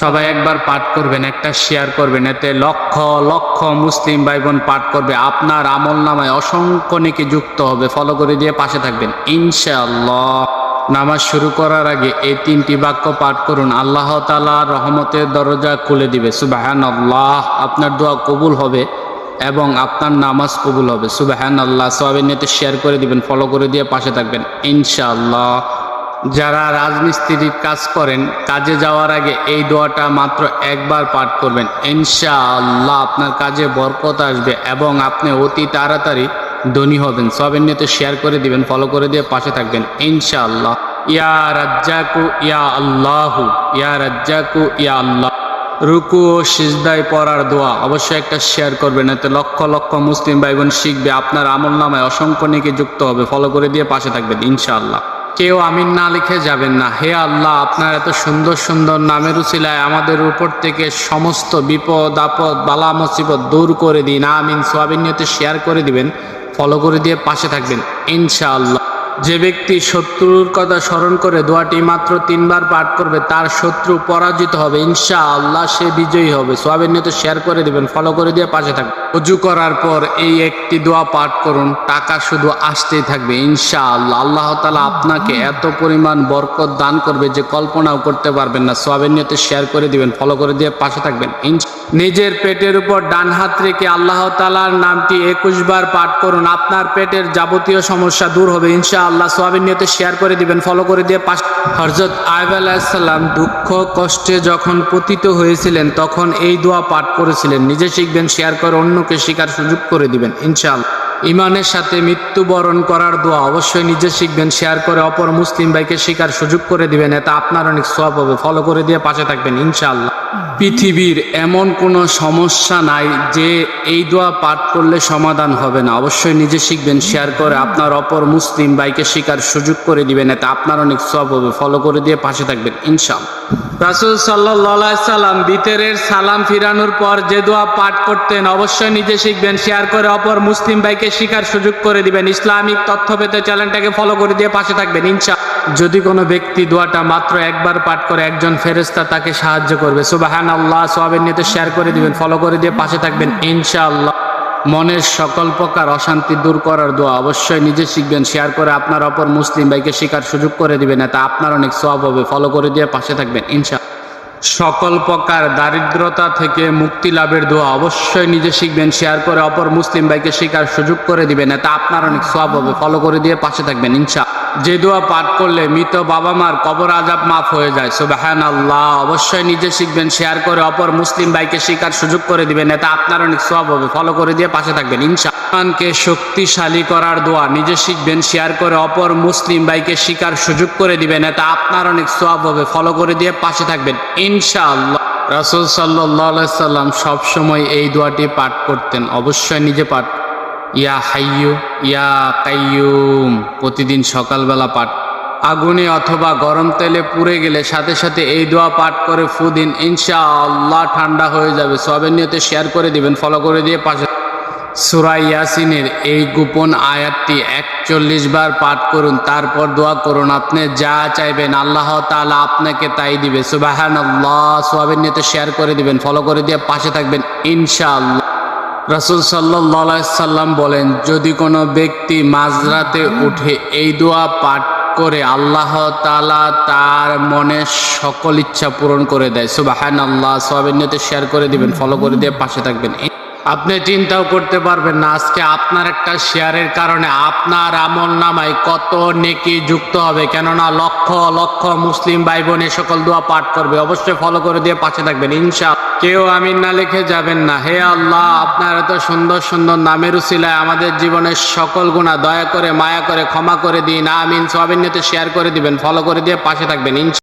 সবাই একবার পাঠ করবেন, একটা শেয়ার করবেন, এতে লক্ষ লক্ষ মুসলিম ভাই বোন পাঠ করবে। আপনার আমল নামায় অসংখ্য নেকি যুক্ত হবে। ফলো করে দিয়ে পাশে থাকবেন। ইনশাআল্লাহ। নামাজ শুরু করার আগে এই তিনটি বাক্য পাঠ করুন। আল্লাহ তালা রহমতের দরজা খুলে দিবে। সুবাহান আল্লাহ আপনার দোয়া কবুল হবে এবং আপনার নামাজ কবুল হবে। সুবাহান আল্লাহ সবাই নিতে শেয়ার করে দিবেন। ফলো করে দিয়ে পাশে থাকবেন। ইনশাআল্লাহ। যারা রাজমিস্ত্রির কাজ করেন, কাজে যাওয়ার আগে এই দোয়াটা মাত্র একবার পাঠ করবেন। ইনশাআল্লাহ আপনার কাজে বরকত আসবে এবং আপনি অতি তাড়াতাড়ি ধনী হবেন। সবের নিয়ে শেয়ার করে দিবেন ফলো করে দিয়ে পাশে থাকবেন। ইনশাআল্লাহ। ইয়া রাজ্জাকু, ইয়া আল্লাহু, ইয়া রাজ্জাকু, ইয়া আল্লাহ। রুকু ও সিজদায় পড়ার দোয়া অবশ্যই একটা শেয়ার করবেন, এতে লক্ষ লক্ষ মুসলিম ভাই বোন শিখবে। আপনার আমল নামায় অসংখ্য নেকি যুক্ত হবে। ফলো করে দিয়ে পাশে থাকবেন, ইনশাআল্লাহ। কেউ আমিন না লিখে যাবেন না। হে আল্লাহ, আপনার এত সুন্দর সুন্দর নামের উচিলায় আমাদের উপর থেকে সমস্ত বিপদ, আপদ, বালা, মুসিবত দূর করে দিন। আমিন। সোয়াবিন শেয়ার করে দিবেন ফলো করে দিয়ে পাশে থাকবেন। ইনশাআল্লাহ। যে ব্যক্তি শত্রুর কথা স্মরণ করে দোয়াটি মাত্র তিনবার পাঠ করবে, তার শত্রু পরাজিত হবে। ইনশা আল্লাহ সে বিজয়ী হবে। সোয়াবের নিয়ে তো শেয়ার করে দিবেন ফলো করে দিয়ে পাশে থাকবে উজু করার পর এই একটি দোয়া পাঠ করুন, টাকা শুধু আসতেই থাকবে। ইনশা আল্লাহ আল্লাহ তালা আপনাকে এত পরিমাণ বরকত দান করবে যে কল্পনাও করতে পারবেন না। সোয়াবের নিয়ে শেয়ার করে দিবেন ফলো করে দিয়ে পাশে থাকবেন। ইনশা নিজের পেটের উপর ডান হাত রেখে আল্লাহ তালার নামটি একুশ বার পাঠ করুন। আপনার পেটের যাবতীয় সমস্যা দূর হবে। ইনশা আল্লাহ সোহাবিন নিয়তে শেয়ার করে দিবেন ফলো করে দিয়ে পাশ হরজত আয়ব আলাহিসাল্লাম দুঃখ, কষ্টে যখন পতিত হয়েছিলেন, তখন এই দোয়া পাঠ করেছিলেন। নিজে শিখবেন শেয়ার করে অন্যকে শেখার সুযোগ করে দিবেন, ইনশাআল্লাহ। ইমানের সাথে মৃত্যুবরণ করার দোয়া অবশ্যই নিজে শিখবেন শেয়ার করে অপর মুসলিম ভাইকে শেখার সুযোগ করে দিবেন এতে আপনার অনেক সব হবে। ফলো করে দিয়ে পাশে থাকবেন, ইনশাআল্লাহ। পৃথিবীর এমন কোনো সমস্যা নাই যে এই দোয়া পাঠ করলে সমাধান হবে না। অবশ্যই নিজে শিখবেন শেয়ার করে আপনার অপর মুসলিম ভাইকে শেখার সুযোগ করে দিবেন এতে আপনার অনেক সব হবে। ফলো করে দিয়ে পাশে থাকবেন, ইনশাআল্লাহ। রাসুল সাল্লাহ সাল্লাম বিতেরের সালাম ফিরানোর পর যে দোয়া পাঠ করতেন, অবশ্যই নিজে শিখবেন শেয়ার করে অপর মুসলিম ভাইকে শিখার সুযোগ করে দিবেন। ইসলামিক তথ্য পেতে চ্যানেলটাকে ফলো করে দিয়ে পাশে থাকবেন, ইনশা যদি কোনো ব্যক্তি দোয়াটা মাত্র একবার পাঠ করে একজন ফেরেস্তা তাকে সাহায্য করবে সুবাহান আল্লাহ সোয়াবের নিয়ে শেয়ার করে দিবেন ফলো করে দিয়ে পাশে থাকবেন, ইনশাআল্লাহ। মনের সকল প্রকার অশান্তি দূর করার দোয়া অবশ্যই নিজে শিখবেন শেয়ার করে আপনার অপর মুসলিম ভাইকে শেখার সুযোগ করে দিবেন, এতে আপনার অনেক সব হবে ফলো করে দিয়ে পাশে থাকবেন ইনশা সকল প্রকার দারিদ্রতা থেকে মুক্তি লাভের দোয়া অবশ্যই নিজে শিখবেন শেয়ার করে অপর মুসলিম ভাইকে শেখার সুযোগ করে দিবেন, এতে আপনার অনেক সব হবে। ফলো করে দিয়ে পাশে থাকবেন ইনশা যে দোয়া পাঠ করলে মৃত বাবা মার কবর আজাব মাফ হয়ে যায় সুবাহান আল্লাহ অবশ্যই নিজে শিখবেন শেয়ার করে অপর মুসলিম ভাইকে শেখার সুযোগ করে দিবেন, এতে আপনার অনেক সব হবে। ফলো করে দিয়ে পাশে থাকবেন ইনশা ইমানকে শক্তিশালী করার দোয়া নিজে শিখবেন শেয়ার করে অপর মুসলিম ভাইকে শিকার সুযোগ করে দিবেন, এতে আপনার অনেক সব হবে। ফলো করে দিয়ে পাশে থাকবেন ইনশাআল্লাহ। রাসুল সাল্লাহ সাল্লাম সবসময় এই দোয়াটি পাঠ করতেন। অবশ্যই নিজে পাঠ। ইয়া হাইয়ু ইয়া কাইয়ুম প্রতিদিন সকালবেলা পাঠ। আগুনে অথবা গরম তেলে পুড়ে গেলে সাথে সাথে এই দোয়া পাঠ করে ফুদিন ইনশাআল্লাহ ঠান্ডা হয়ে যাবে। সবের নিয়তে শেয়ার করে দিবেন, ফলো করে দিয়ে পাশে সুরাই ইয়াসিনের এই গোপন আয়াতটি একচল্লিশ বার পাঠ করুন, তারপর দোয়া করুন, আপনি যা চাইবেন আল্লাহ তাআলা আপনাকে তাই দিবে। সুবাহান আল্লাহ সোয়াবের নিয়ে শেয়ার করে দিবেন, ফলো করে দিয়ে পাশে থাকবেন, ইনশাআল্লাহ। রাসুল সাল্লাহ সাল্লাম বলেন, যদি কোনো ব্যক্তি মাঝরাতে উঠে এই দোয়া পাঠ করে, আল্লাহ তালা তার মনে সকল ইচ্ছা পূরণ করে দেয়। সুবাহান আল্লাহ সোয়াবের নিয়ে শেয়ার করে দিবেন, ফলো করে দিয়ে পাশে থাকবেন আপনি চিন্তাও করতে পারবেন না, আজকে আপনার একটা শেয়ারের কারণে আপনার আমল নামায় কত নেকি যুক্ত হবে। কেননা লক্ষ লক্ষ মুসলিম ভাই বোন এ সকল দোয়া পাঠ করবে। অবশ্যই ফলো করে দিয়ে পাশে থাকবেন, ইনশা। কেউ আমিন না লিখে যাবেন না। হে আল্লাহ, আপনার এত সুন্দর সুন্দর নামের উসিলায় আমাদের জীবনের সকল গুণা দয়া করে, মায়া করে ক্ষমা করে দিন, আমিন। সবিন নিতে শেয়ার করে দিবেন ফলো করে দিয়ে পাশে থাকবেন, ইনশা।